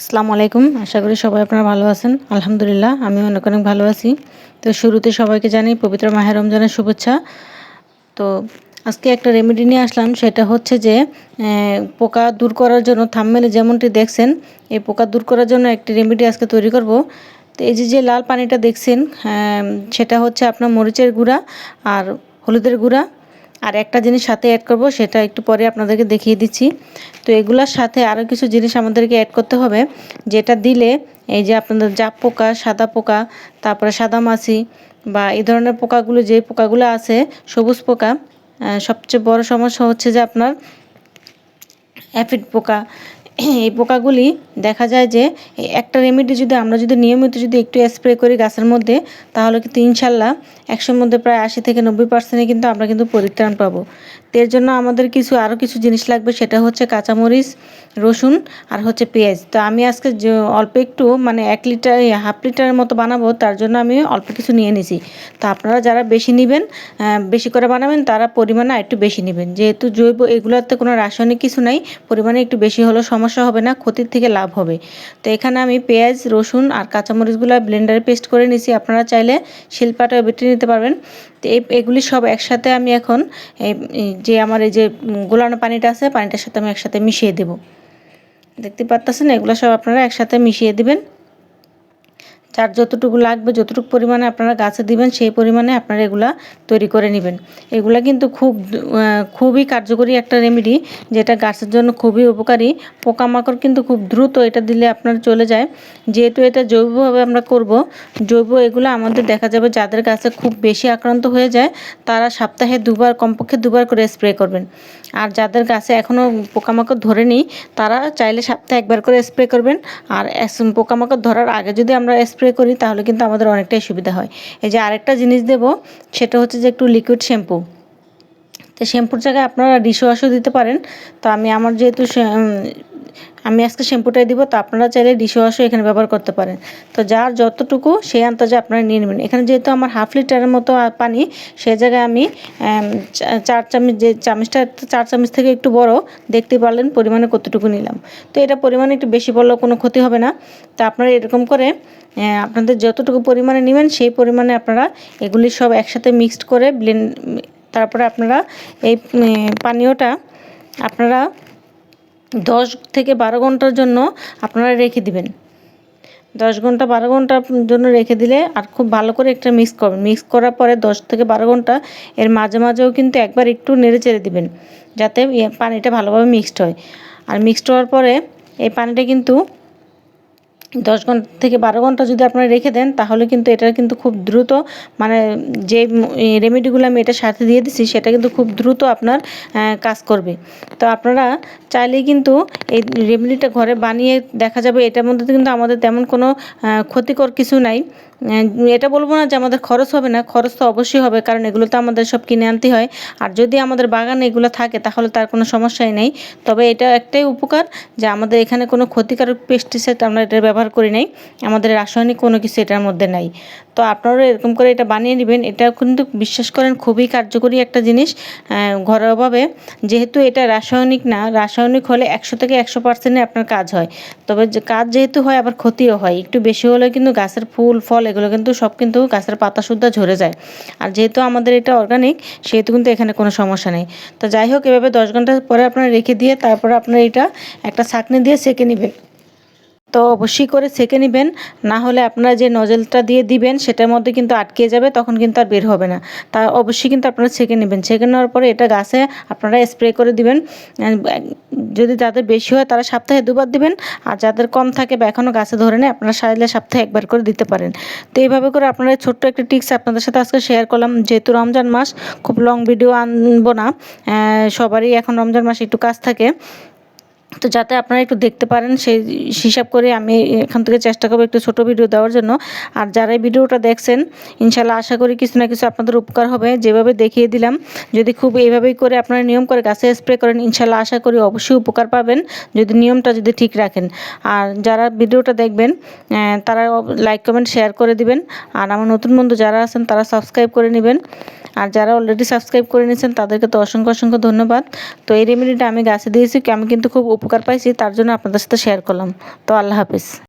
আসসালামু আলাইকুম। আশা করি সবাই আপনারা ভালো আছেন। আলহামদুলিল্লাহ, আমি অনেক অনেক ভালো আছি। তো শুরুতে সবাইকে জানি পবিত্র মাহের রমজানের শুভেচ্ছা। তো আজকে একটা রেমেডি নিয়ে আসলাম, সেটা হচ্ছে যে পোকা দূর করার জন্য থাম্মেলে যেমনটি দেখছেন, এই পোকা দূর করার জন্য একটি রেমেডি আজকে তৈরি করব। তো এই যে যে লাল পানিটা দেখছেন সেটা হচ্ছে আপনার মরিচের গুঁড়া আর হলুদের গুঁড়া। আর একটা জিনিস সাথে অ্যাড করব, সেটা একটু পরে আপনাদেরকে দেখিয়ে দিচ্ছি। তো এগুলোর সাথে আরও কিছু জিনিস আমাদেরকে অ্যাড করতে হবে, যেটা দিলে এই যে আপনাদের জাপ পোকা, সাদা পোকা, তারপরে সাদা মাছি বা এই ধরনের পোকাগুলো, যে পোকাগুলো আছে, সবুজ পোকা সবচেয়ে বড় সমস্যা হচ্ছে যে আপনার অ্যাফিড পোকা। এই পোকাগুলি দেখা যায় যে একটা রেমেডি যদি, আমরা যদি নিয়মিত যদি একটু স্প্রে করি গাছের মধ্যে, তাহলে কিন্তু ইনশাল্লাহ একশোর মধ্যে প্রায় আশি থেকে নব্বই পার্সেন্টে কিন্তু আমরা কিন্তু পরিত্রাণ পাবো। এর জন্য আমাদের কিছু আরও কিছু জিনিস লাগবে, সেটা হচ্ছে কাঁচামরিচ, রসুন আর হচ্ছে পেঁয়াজ। তো আমি আজকে অল্প একটু মানে এক লিটার হাফ লিটারের মতো বানাবো, তার জন্য আমি অল্প কিছু নিয়ে নিছি। তো আপনারা যারা বেশি নেবেন বেশি করে বানাবেন, তারা পরিমাণে একটু বেশি নেবেন। যেহেতু জৈব, এগুলোতে কোনো রাসায়নিক কিছু নাই, পরিমাণে একটু বেশি হলেও সমস্যা হবে না, ক্ষতির থেকে লাভ হবে। তো এখানে আমি পেঁয়াজ, রসুন আর কাঁচামরিচগুলো ব্লেন্ডারে পেস্ট করে নিছি। আপনারা চাইলে শিলপাটা বেটে নিতে পারবেন। তো এগুলি সব একসাথে আমি এখন যে আমার এই যে গোলানো পানিটা আছে, পানিটার সাথে আমি একসাথে মিশিয়ে দেব। দেখতে পারতেছেন, এগুলো সব আপনারা একসাথে মিশিয়ে দিবেন। যার যতটুকু লাগবে, যতটুকু পরিমাণে আপনারা গাছে দিবেন, সেই পরিমাণে আপনারা এগুলা তৈরি করে নেবেন। এগুলা কিন্তু খুব খুবই কার্যকরী একটা রেমেডি যেটা গাছের জন্য খুবই উপকারী। পোকামাকড় কিন্তু খুব দ্রুত এটা দিলে আপনার চলে যায়। যেহেতু এটা জৈবভাবে আমরা করব, জৈব এগুলো আমাদের দেখা যাবে যাদের গাছে খুব বেশি আক্রান্ত হয়ে যায়, তারা সপ্তাহে দুবার, কমপক্ষে দুবার করে স্প্রে করবেন। আর যাদের গাছে এখনও পোকামাকড় ধরে ধরেনি, তারা চাইলে সপ্তাহে একবার করে স্প্রে করবেন। আর পোকামাকড় ধরার আগে যদি আমরা স্প্রে করি, তাহলে কিন্তু আমাদের অনেকটাই সুবিধা হয়। এই যে আরেকটা জিনিস দেব, সেটা হচ্ছে যে একটু লিকুইড শ্যাম্পু তো শ্যাম্পুর জায়গায় আপনারা ডিশওয়াশও দিতে পারেন। তো আমি আমার যেহেতু আমি আজকে শ্যাম্পুটাই দিব, তো আপনারা চাইলে ডিশওয়াশও এখানে ব্যবহার করতে পারেন। তো যার যতটুকু, সেই আন্দাজে আপনারা নিয়ে নেবেন। এখানে যেহেতু আমার হাফ লিটারের মতো পানি সেই জায়গায় আমি চার চামচ, যে চামচটা, চার চামচ থেকে একটু বড়, দেখতে পারলেন পরিমাণে কতটুকু নিলাম। তো এটা পরিমাণে একটু বেশি পড়লেও কোনো ক্ষতি হবে না। তো আপনারা এরকম করে আপনাদের যতটুকু পরিমাণে নেবেন, সেই পরিমাণে আপনারা এগুলি সব একসাথে মিক্সড করে ব্লেন্ড তারপরে আপনারা এই পানীয়টা আপনারা দশ থেকে বারো ঘণ্টার জন্য আপনারা রেখে দিবেন। দশ ঘণ্টা বারো ঘণ্টার জন্য রেখে দিলে আর খুব ভালো করে একটা মিক্স করবেন। মিক্স করার পরে দশ থেকে বারো ঘণ্টা এর মাঝে মাঝেও কিন্তু একবার একটু নেড়ে চেড়ে দিবেন, যাতে ইয়ে পানিটা ভালোভাবে মিক্সড হয়। আর মিক্সড হওয়ার পরে এই পানিটা কিন্তু দশ ঘণ্টা থেকে বারো ঘণ্টা যদি আপনারা রেখে দেন, তাহলে কিন্তু এটা কিন্তু খুব দ্রুত মানে যে রেমেডিগুলো আমি এটার সাথে দিয়ে দিচ্ছি সেটা কিন্তু খুব দ্রুত আপনার কাজ করবে। তো আপনারা চাইলেই কিন্তু এই রেমেডিটা ঘরে বানিয়ে দেখা যাবে, এটার মধ্যে কিন্তু আমাদের তেমন কোনো ক্ষতিকর কিছু নাই। এটা বলব না যে আমাদের খরচ হবে না, খরচ তো অবশ্যই হবে, কারণ এগুলো তো আমাদের সব কিনে আনতে হয়। আর যদি আমাদের বাগানে এগুলো থাকে, তাহলে তার কোনো সমস্যাই নেই। তবে এটা একটাই উপকার যে আমাদের এখানে কোনো ক্ষতিকারক পেস্টিসাইড আমরা এটা ব্যবহার করি নাই। আমাদের রাসায়নিক কোনো কিছু এটার মধ্যে নাই। তো আপনারাও এরকম করে এটা বানিয়ে নেবেন। এটা কিন্তু বিশ্বাস করেন খুবই কার্যকরী একটা জিনিস ঘরোয়াভাবে যেহেতু এটা রাসায়নিক না, রাসায়নিক হলে একশো থেকে একশো পার্সেন্টে আপনার কাজ হয়। তবে কাজ যেহেতু হয়, আবার ক্ষতিও হয়। একটু বেশি হলে কিন্তু গাছের ফুল, ফল এগুলো কিন্তু সব কিন্তু গাছের পাতা সুদ্ধা ঝরে যায়। আর যেহেতু আমাদের এটা অর্গানিক সেহেতু কিন্তু এখানে কোনো সমস্যা নেই। তো যাই হোক, এভাবে দশ ঘণ্টা পরে আপনারা রেখে দিয়ে তারপরে আপনারা এটা একটা ছাঁকনি দিয়ে সেঁকে নেবেন। তো অবশ্যই করে সেঁকে নেবেন। না হলে আপনারা যে নজলটা দিয়ে দিবেন, সেটার মধ্যে কিন্তু আটকে যাবে, তখন কিন্তু আর বের হবে না। তা অবশ্যই কিন্তু আপনারা ছেঁকে নেবেন। ছেঁকে নেওয়ার পরে এটা গাছে আপনারা স্প্রে করে দিবেন। যদি যাদের বেশি হয় তারা সপ্তাহে দুবার দিবেন। আর যাদের কম থাকে বা এখনও গাছে ধরে নেয় আপনারা সাইলে সপ্তাহে একবার করে দিতে পারেন। তো এইভাবে করে আপনারা ছোট্ট একটা টিপস আপনাদের সাথে আজকে শেয়ার করলাম। যেহেতু রমজান মাস, খুব লং ভিডিও আনব না। সবারই এখন রমজান মাসে একটু কাজ থাকে। তো যাতে আপনারা একটু দেখতে পারেন, সেই হিসাব করে আমি এখান থেকে চেষ্টা করব একটু ছোটো ভিডিও দেওয়ার জন্য। আর যারা এই ভিডিওটা দেখছেন, ইনশাল্লাহ আশা করি কিছু না কিছু আপনাদের উপকার হবে। যেভাবে দেখিয়ে দিলাম, যদি খুব এইভাবেই করে আপনারা নিয়ম করে গাছে স্প্রে করেন, ইনশাল্লাহ আশা করি অবশ্যই উপকার পাবেন, যদি নিয়মটা যদি ঠিক রাখেন। আর যারা ভিডিওটা দেখবেন তারা লাইক, কমেন্ট, শেয়ার করে দিবেন। আর আমার নতুন বন্ধু যারা আছেন, তারা সাবস্ক্রাইব করে নেবেন। আর যারা অলরেডি সাবস্ক্রাইব করে নিয়েছেন, তাদেরকে তো অসংখ্য অসংখ্য ধন্যবাদ। তো এই রেমেডিটা আমি গাছে দিয়েছি, আমি কিন্তু খুব উপকার পাইছি, তার জন্য আপনাদের সাথে শেয়ার করলাম। তো আল্লাহ হাফিজ।